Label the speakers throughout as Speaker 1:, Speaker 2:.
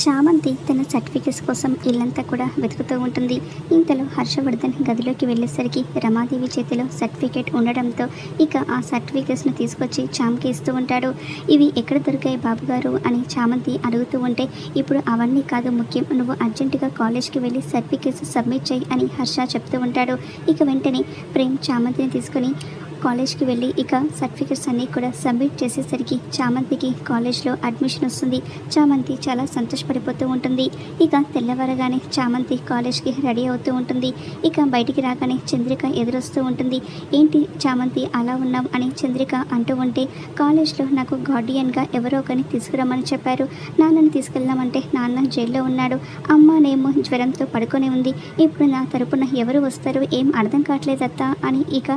Speaker 1: చామంతి తన సర్టిఫికెట్స్ కోసం ఇల్లంతా కూడా వెతుకుతూ ఉంటుంది. ఇంతలో హర్షవర్ధన్ గదిలోకి వెళ్ళేసరికి రమాదేవి చేతిలో సర్టిఫికేట్ ఉండడంతో ఇక ఆ సర్టిఫికెట్స్ను తీసుకొచ్చి చామ్కి ఇస్తూ ఉంటాడు. ఇవి ఎక్కడ దొరికాయి బాబుగారు అని చామంతి అడుగుతూ ఉంటే ఇప్పుడు అవన్నీ కాదు ముఖ్యం నువ్వు అర్జెంటుగా కాలేజ్కి వెళ్ళి సర్టిఫికెట్స్ సబ్మిట్ చేయి అని హర్ష చెప్తూ ఉంటాడు. ఇక వెంటనే ప్రేమ్ చామంతిని తీసుకొని కాలేజ్కి వెళ్ళి ఇక సర్టిఫికెట్స్ అన్నీ కూడా సబ్మిట్ చేసేసరికి చామంతికి కాలేజ్లో అడ్మిషన్ వస్తుంది. చామంతి చాలా సంతోషపడిపోతూ ఉంటుంది. ఇక తెల్లవారగానే చామంతి కాలేజ్కి రెడీ అవుతూ ఉంటుంది. ఇక బయటికి రాగానే చంద్రిక ఎదురొస్తూ ఉంటుంది. ఏంటి చామంతి అలా ఉన్నాం అని చంద్రిక అంటూ ఉంటే కాలేజ్లో నాకు గార్డియన్గా ఎవరో ఒకరిని తీసుకురమ్మని చెప్పారు. నాన్నని తీసుకెళ్దామంటే నాన్న జైల్లో ఉన్నాడు. అమ్మనేమో జ్వరంతో పడుకొని ఉంది. ఇప్పుడు నా తరపున ఎవరు వస్తారు? ఏం అర్థం కావట్లేదు అని ఇక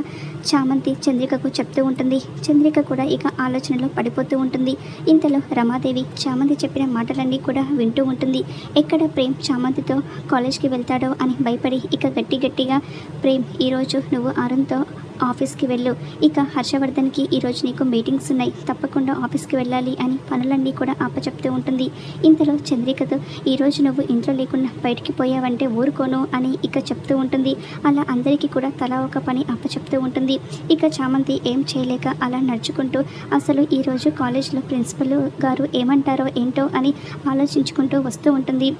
Speaker 1: చామంతి చంద్రికకు చెప్తూ ఉంటుంది. చంద్రిక కూడా ఇక ఆలోచనలో పడిపోతూ ఉంటుంది. ఇంతలో రమాదేవి చామంతి చెప్పిన మాటలన్నీ కూడా వింటూ ఉంటుంది. ఎక్కడ ప్రేమ్ చామంతితో కాలేజ్కి వెళ్తాడో అని భయపడి ఇక గట్టి గట్టిగా ప్రేమ్ ఈరోజు నువ్వు ఆరంతో ఆఫీస్కి వెళ్ళు. ఇక హర్షవర్ధన్కి ఈరోజు నీకు మీటింగ్స్ ఉన్నాయి. తప్పకుండా ఆఫీస్కి వెళ్ళాలి అని పనులన్నీ కూడా అప్పచెప్తూ ఉంటుంది. ఇంతలో చంద్రికతో ఈరోజు నువ్వు ఇంట్లో లేకుండా బయటికి పోయావంటే ఊరుకోను అని ఇక చెప్తూ ఉంటుంది. అలా అందరికీ కూడా తలా ఒక పని అప్పచెప్తూ ఉంటుంది. ఇక చామంతి ఏం చేయలేక అలా నడుచుకుంటూ అసలు ఈరోజు కాలేజ్లో ప్రిన్సిపల్ గారు ఏమంటారో ఏంటో అని ఆలోచించుకుంటూ వస్తూ ఉంటుంది.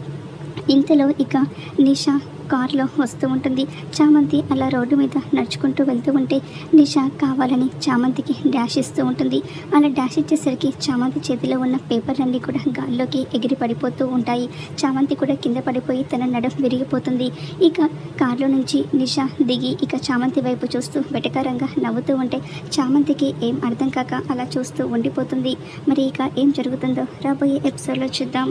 Speaker 1: ఇంతలో ఇక నిషా కారులో వస్తూ ఉంటుంది. చామంతి అలా రోడ్డు మీద నడుచుకుంటూ వెళ్తూ ఉంటే నిషా కావాలని చామంతికి డాష్ ఇస్తూ ఉంటుంది. అలా డాష్ ఇచ్చేసరికి చామంతి చేతిలో ఉన్న పేపర్లన్నీ కూడా గాల్లోకి ఎగిరి పడిపోతూ ఉంటాయి. చామంతి కూడా కింద పడిపోయి తన నడం విరిగిపోతుంది. ఇక కారులో నుంచి నిషా దిగి ఇక చామంతి వైపు చూస్తూ వెటకారంగా నవ్వుతూ ఉంటే చామంతికి ఏం అర్థం కాక అలా చూస్తూ ఉండిపోతుంది. మరి ఇక ఏం జరుగుతుందో రాబోయే ఎపిసోడ్లో చూద్దాం.